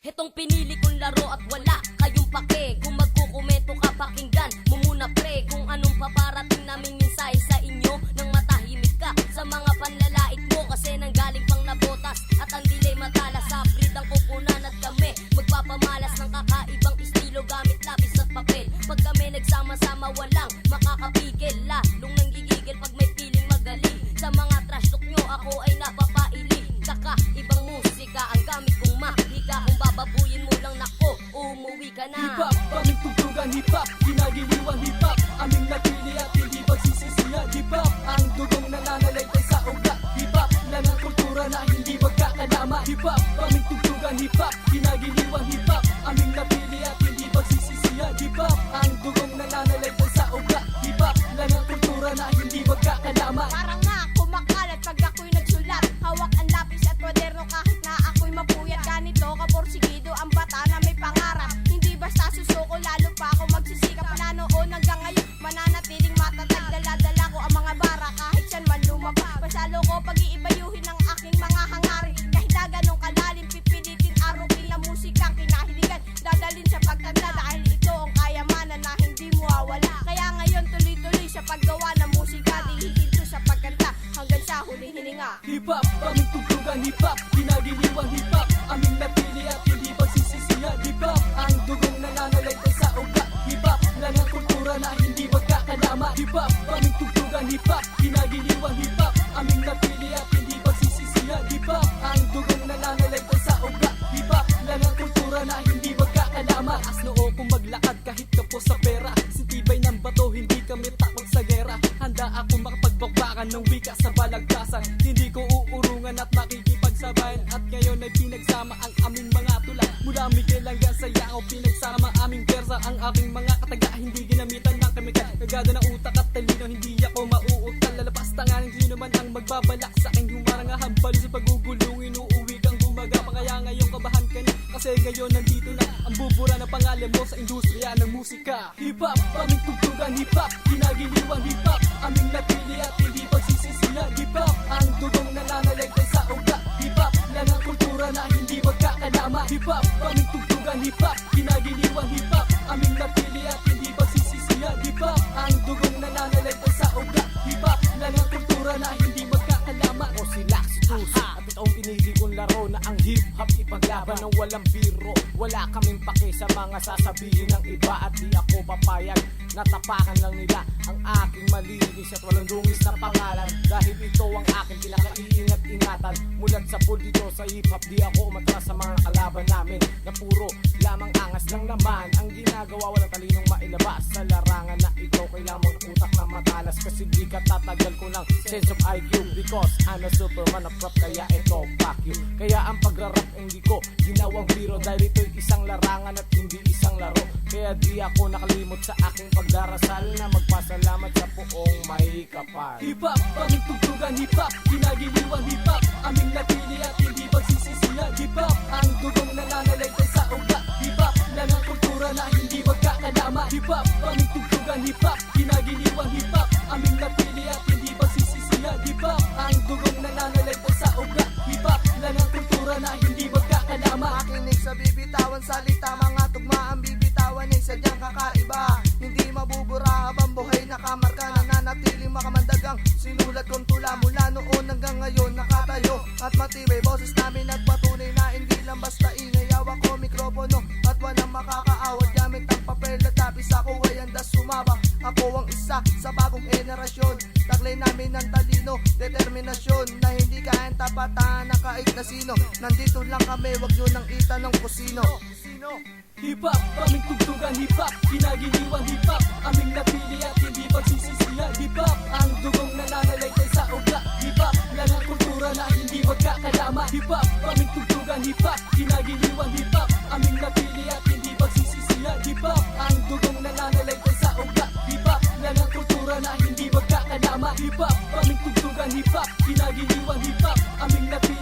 Hetong pinili kong laro at wala kayong pake. Kung magkukomento ka pakinggan hip hop tugtugan hip hop Ginagiliwan hip hop Aming napili at hindi pagsisisihan Hip hop, ang dugong nananalaytay sa ugat Hip hop, lang ang kultura na hindi magkakalama Hip hop, aming tugtugan hip hop Ginagiliwan hip hop Aming napili at hindi pagsisisihan Hip hop, ang dugong nananalaytay sa ugat Hip hop, lang ang kultura na hindi magkakalama. As noo kung maglakad kahit kapos sa pera. Sintibay ng bato, hindi kami takot sa gera. Handa ako makapagbakbakan ng wika sa balagtasan Mula Miguel hanggang sa Yao Pinagsama aming persa Ang aking mga kataga Hindi ginamitan ng kemikal Kagada ng utak at talino Hindi ako mauutal. Lalabas tanganin Sino man ang magbabalak. Sa aking humarang Hambal sa pagugulong Inuuwi kang gumagapa Kaya ngayon kabahan ka na. Kasi ngayon nandito na Ang bubura na pangalan mo Sa industriya ng musika. Hip hop, aming tugtugan hip hop Ginagiliwan hip hop Aming napili at hindi pagsisisihan. Hip hop, ang dugong nananalaytay sa ugat. Hip hop, lang ang kultura na hindi magkakalama Hip hop, aming tugtugan hip hop Ginagiliwan hip hop Aming napili at hindi pagsisisihan Hip hop, ang dugong nananalaytay sa ugat Hip hop, lang ang kultura na hindi magkakalama. Ako si Lax Cruz At ito ang pinili kong laro na ang hip-hop ipaglaban ng walang biro Wala kaming pake sa mga sasabihin ng iba At di ako papayag. Natapakan lang nila ang aking malinis at walang dungis na pangalan. Dahil ito ang aking pinakaiingat-ingatan Mulat sa pool dito sa hip-hop Di ako umatras sa mga kalaban namin. Na puro lamang angas lang naman Ang ginagawa walang talinong mailabas. Sa larangan na ito kailangan utak na matalas Kasi di ka tatagal ko ng sense of IQ Because I'm a superman of rap kaya ito you. Kaya ang pagrarap hindi ko ginawang biro Dahil ito'y isang larangan at hindi isang laro. Kaya di ako nakalimot sa aking pagdarasal Na magpasalamat sa poong may kapal. Hip hop, aming tugtugan hip hop Ginagiliwan sa bibitawan salita Mga tugma ang bibitawan ay sadyang kakaiba. Hindi mabubura habang buhay nakamarka Nananatili makamandagang sinulat kong tula Mula noon hanggang ngayon nakatayo. At matibay boses namin nagpatunay na Hindi lang basta ingay hawak ko mikropono At walang makakaawat gamit ang papel at lapis Ako ay andas sumabak Ako ang isa sa bagong henerasyon. Taglay namin ng talino, determinasyon Na hindi kayang tapatan ng kahit na sino. Nandito lang kami, wag nyo nang itanong kung sino. Sino? Hip hop, aming tugtugan hip hop Ginagiliwan hip hop Aming napili at hindi pagsisisihan. Hip hop, ang dugong nananalaytay sa ugat Hip hop, lang ang kultura na hindi magkakalama Hip hop, aming tugtugan hip Ginagiliwan hip hop. Aming napili